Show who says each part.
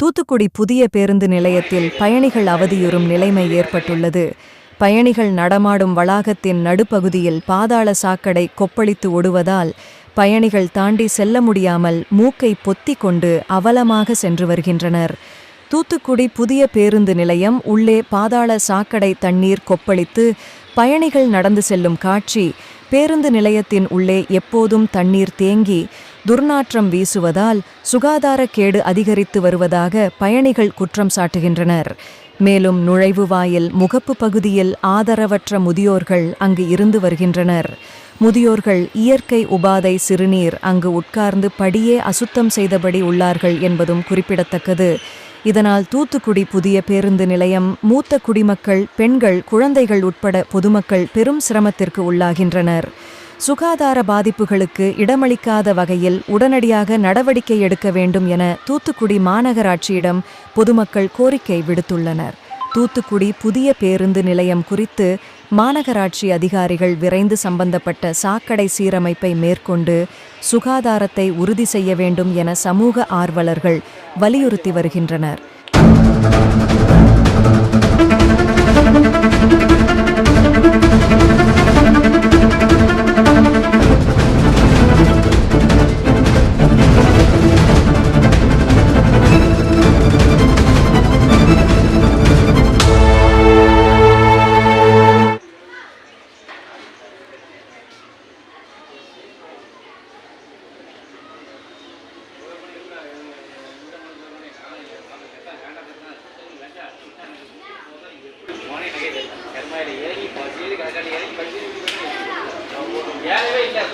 Speaker 1: தூத்துக்குடி புதிய பேருந்து நிலையத்தில் பயணிகள் அவதியுறும் நிலைமை ஏற்பட்டுள்ளது. பயணிகள் நடமாடும் வளாகத்தின் நடுப்பகுதியில் பாதாள சாக்கடை கொப்பளித்து ஓடுவதால் பயணிகள் தாண்டி செல்ல முடியாமல் மூக்கை பொத்தி கொண்டு அவலமாக சென்று வருகின்றனர். தூத்துக்குடி புதிய பேருந்து நிலையம் உள்ளே பாதாள சாக்கடை தண்ணீர் கொப்பளித்து பயணிகள் நடந்து செல்லும் காட்சி பேருந்து நிலையத்தின் உள்ளே எப்போதும் தண்ணீர் தேங்கி துர்நாற்றம் வீசுவதால் சுகாதாரக்கேடு அதிகரித்து வருவதாக பயணிகள் குற்றம் சாட்டுகின்றனர். மேலும் நுழைவு வாயில் முகப்பு பகுதியில் ஆதரவற்ற முதியோர்கள் அங்கு இருந்து வருகின்றனர். முதியோர்கள் இயற்கை உபாதை சிறுநீர் அங்கு உட்கார்ந்து படியே அசுத்தம் செய்தபடி உள்ளார்கள் என்பதும் குறிப்பிடத்தக்கது. இதனால் தூத்துக்குடி புதிய பேருந்து நிலையம் மூத்த குடிமக்கள் பெண்கள் குழந்தைகள் உட்பட பொதுமக்கள் பெரும் சிரமத்திற்கு உள்ளாகின்றனர். சுகாதார பாதிப்புகளுக்கு இடமளிக்காத வகையில் உடனடியாக நடவடிக்கை எடுக்க வேண்டும் என தூத்துக்குடி மாநகராட்சியிடம் பொதுமக்கள் கோரிக்கை விடுத்துள்ளனர். தூத்துக்குடி புதிய பேருந்து நிலையம் குறித்து மாநகராட்சி அதிகாரிகள் விரைந்து சம்பந்தப்பட்ட சாக்கடை சீரமைப்பை மேற்கொண்டு சுகாதாரத்தை உறுதி செய்ய வேண்டும் என சமூக ஆர்வலர்கள் வலியுறுத்தி வருகின்றனர். கர்மாயில இறங்கி பசியில் கடற்கரை இறங்கி பசியில் ஏறவே இல்லை